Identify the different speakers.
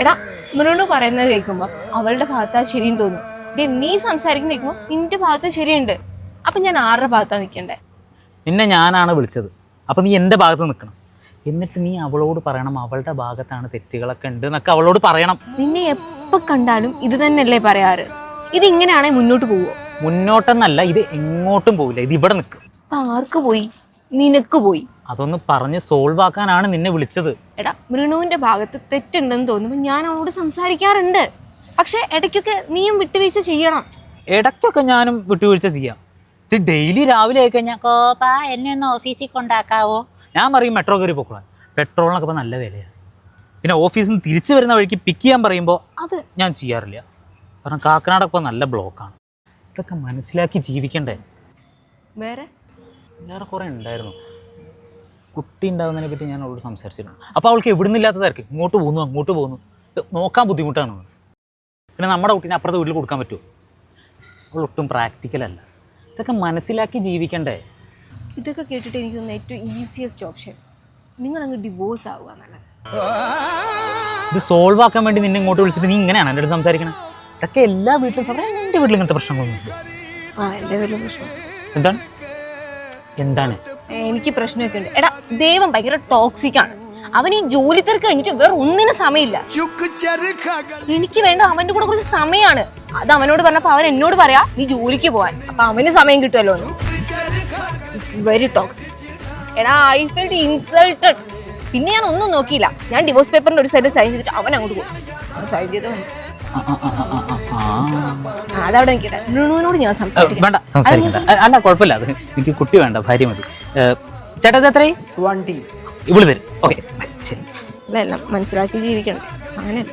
Speaker 1: എടാ മുനോട് പറയുന്നത് കേൾക്കുമ്പോൾ അവളുടെ ഭാഗത്താ ശരിയും തോന്നും. ദേ, നീ സംസാരിക്കുന്ന കേൾക്കുമ്പോൾ നിന്റെ ഭാഗത്ത് ശരിയുണ്ട്. അപ്പൊ ഞാൻ ആരുടെ ഭാഗത്താ നിൽക്കണ്ടേ
Speaker 2: നിന്നെ ഞാനാണ് വിളിച്ചത്. അപ്പം നീ എന്റെ ഭാഗത്ത് നിൽക്കണം എന്നിട്ട് നീ അവളോട് പറയണം അവളുടെ ഭാഗത്താണ് തെറ്റുകളൊക്കെ ഉണ്ട് എന്നൊക്കെ അവളോട് പറയണം.
Speaker 1: നിന്നെ എപ്പോ കണ്ടാലും ഇത് തന്നെയല്ലേ പറയാറ്? ഇത് ഇങ്ങനെയാണെ മുന്നോട്ട് പോവോ?
Speaker 2: മുന്നോട്ടെന്നല്ല ഇത് എങ്ങോട്ടും പോവില്ല. ഇത് ഇവിടെ നിൽക്കും
Speaker 1: അപ്പൊ ആർക്ക് പോയി? നിനക്ക് പോയി
Speaker 2: അതൊന്ന് പറഞ്ഞ് സോൾവ് ആക്കാനാണ് നിന്നെ വിളിച്ചത്.
Speaker 1: എടാ മൃണുവിന്റെ ഭാഗത്ത് തെറ്റുണ്ടെന്ന് തോന്നുമ്പോൾ ഞാൻ അവളോട് സംസാരിക്കാറുണ്ട്. പക്ഷെ ഇടയ്ക്കൊക്കെ നീയും വിട്ടുവീഴ്ച ചെയ്യണം.
Speaker 2: ഇടയ്ക്കൊക്കെ ഞാനും വിട്ടുവീഴ്ച ചെയ്യാം. ഇത് ഡെയിലി രാവിലെ ആയി കഴിഞ്ഞാൽ കോപ്പ എന്നെ ഒന്ന് ഓഫീസിൽ കൊണ്ടാക്കാവോ? ഞാൻ പറയും മെട്രോ കയറി പോക്കോളാം. പെട്രോളിനൊക്കെ ഇപ്പോൾ നല്ല വിലയാണ് പിന്നെ ഓഫീസിൽ നിന്ന് തിരിച്ചു വരുന്ന വഴിക്ക് പിക്ക് ചെയ്യാൻ പറയുമ്പോൾ അത് ഞാൻ ചെയ്യാറില്ല. കാരണം കാക്കനാടൊക്കെ നല്ല ബ്ലോക്കാണ് ഇതൊക്കെ മനസ്സിലാക്കി ജീവിക്കണ്ടേ?
Speaker 1: വേറെ?
Speaker 2: വേറെ കുറേ ഉണ്ടായിരുന്നു. കുട്ടി ഉണ്ടാകുന്നതിനെ പറ്റി ഞാൻ അവളോട് സംസാരിച്ചിരുന്നു അപ്പോൾ അവൾക്ക് എവിടുന്നില്ലാത്ത തിരക്ക്. ഇങ്ങോട്ട് പോകുന്നു അങ്ങോട്ട് പോകുന്നു. ഇത് നോക്കാൻ ബുദ്ധിമുട്ടാണ് പിന്നെ നമ്മുടെ കുട്ടീനെ അപ്പുറത്തെ വീട്ടിൽ കൊടുക്കാൻ പറ്റുമോ? അവൾ ഒട്ടും പ്രാക്ടിക്കൽ അല്ല. ഇതൊക്കെ മനസ്സിലാക്കി ജീവിക്കണ്ടേ?
Speaker 1: ഇതൊക്കെ കേട്ടിട്ട് എനിക്ക് തോന്നുന്ന ഏറ്റവും ഈസിയസ്റ്റ് ഓപ്ഷൻ നിങ്ങൾ അങ്ങ് ഡിവോഴ്സ് ആവുക
Speaker 2: ഇത് സോൾവ് ആക്കാൻ വേണ്ടി നിന്നെ ഇങ്ങോട്ട് വിളിച്ചിട്ട് നീ ഇങ്ങനെയാണ് എന്റെ അടുത്ത് സംസാരിക്കണം? ഇതൊക്കെ എല്ലാ വീട്ടിലും എന്റെ വീട്ടിൽ ഇങ്ങനത്തെ പ്രശ്നങ്ങളൊന്നുമില്ല
Speaker 1: ആ എന്റെ വലിയ പ്രശ്നം.
Speaker 2: എന്താണ്? എന്താണ്?
Speaker 1: എനിക്ക് പ്രശ്നമൊക്കെ ഉണ്ട്. എടാ ദൈവം ഭയങ്കര ടോക്സിക് ആണ്. അവൻ ഈ ജോലി തിരക്ക് കഴിഞ്ഞിട്ട് വേറെ ഒന്നിനും സമയമില്ല. എനിക്ക് വേണ്ട അവന്റെ കൂടെ കുറച്ച് സമയമാണ് അത് അവനോട് പറഞ്ഞപ്പോ അവൻ എന്നോട് പറയാ നീ ജോലിക്ക് പോവാൻ. അപ്പൊ അവന് സമയം കിട്ടുമല്ലോ വെരി ടോക്സിക് എടാ ഐ ഫീൽ ഇൻസൾട്ടഡ് പിന്നെ ഞാൻ ഒന്നും നോക്കിയില്ല. ഞാൻ ഡിവോഴ്സ് പേപ്പറിന്റെ ഒരു സൈഡ് സൈൻ ചെയ്തിട്ട് അവൻ അങ്ങോട്ട് പോകും സൈൻ ചെയ്ത് അതവിടെ നിൽക്കട്ടെ. ഞാൻ സംസാരിക്കാം
Speaker 2: വേണ്ട സംസാരിക്കണ്ട. അല്ല കുഴപ്പമില്ല. അത് എനിക്ക് കുട്ടി വേണ്ട ഭാര്യ മതി. ചേട്ടാ ഇത് ഇവൾ തരും. ഓക്കെ. ശരി
Speaker 1: മനസ്സിലാക്കി ജീവിക്കണം. അങ്ങനെയല്ല.